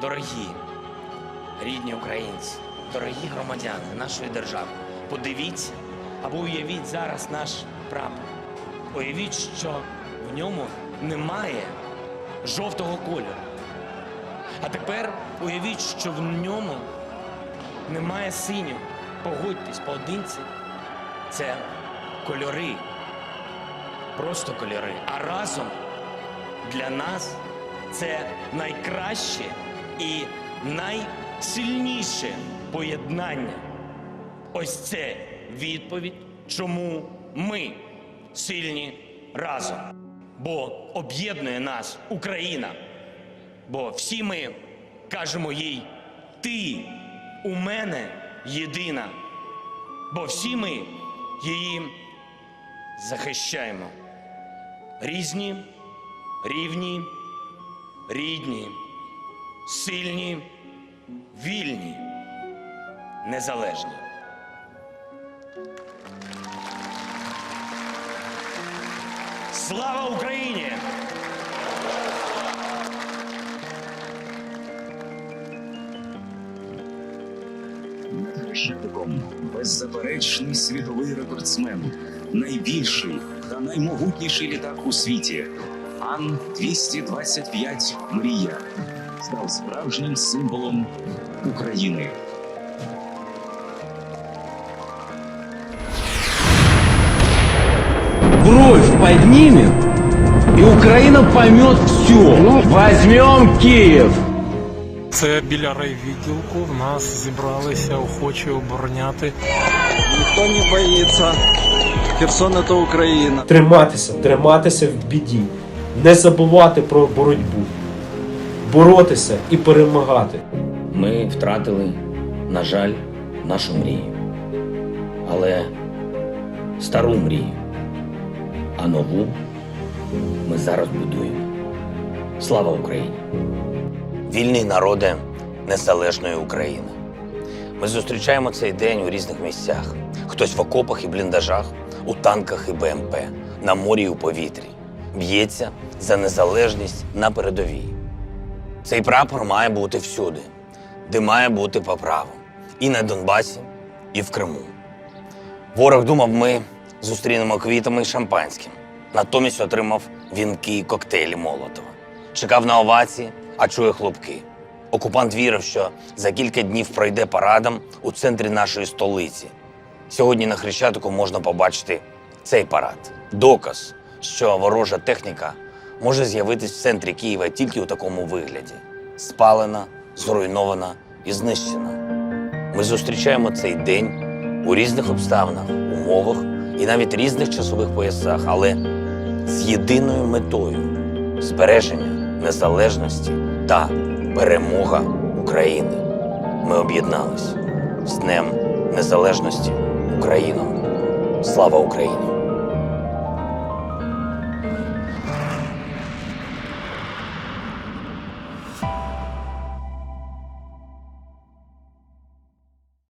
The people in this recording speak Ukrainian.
Дорогі, рідні українці, дорогі громадяни нашої держави, подивіться або уявіть зараз наш прапор. Уявіть, що в ньому немає жовтого кольору. А тепер уявіть, що в ньому немає синього. Погодьтесь поодинці. Це кольори. Просто кольори. А разом для нас це найкраще і найсильніше поєднання. Ось це відповідь, чому ми сильні разом. Бо об'єднує нас Україна. Бо всі ми кажемо їй ти у мене єдина. Бо всі ми її захищаємо. Різні, рівні, рідні, сильні, вільні, незалежні. Слава Україні! Над беззаперечний світовий рекордсмен, найбільший та наймогутніший літак у світі. Ан-225 Мрія став справжнім символом України. бровь поднимет, и Украина поймет все. Возьмем Киев. Це біля райвідділку. В нас зібралися охочі обороняти Никто не боится. Херсон это Украина. триматися, триматися в біді, не забувати про боротьбу, боротися і перемагати. Ми втратили, на жаль, нашу мрію. Але стару мрію, а нову ми зараз будуємо. Слава Україні! Вільний народе незалежної України. Ми зустрічаємо цей день у різних місцях. Хтось в окопах і бліндажах, у танках і БМП, на морі і у повітрі. Б'ється за незалежність на передовій. Цей прапор має бути всюди, де має бути по праву. І на Донбасі, і в Криму. Ворог думав, ми зустрінемо квітами і шампанським. Натомість отримав вінки і коктейлі Молотова. Чекав на овації, а чує хлопки. Окупант вірив, що за кілька днів пройде парадом у центрі нашої столиці. Сьогодні на Хрещатику можна побачити цей парад. Доказ, що ворожа техніка може з'явитись в центрі Києва тільки у такому вигляді: спалена, зруйнована і знищена. Ми зустрічаємо цей день у різних обставинах, умовах і навіть різних часових поясах, але з єдиною метою збереження незалежності та перемога України. Ми об'єднались з Днем Незалежності Україну. Слава Україні!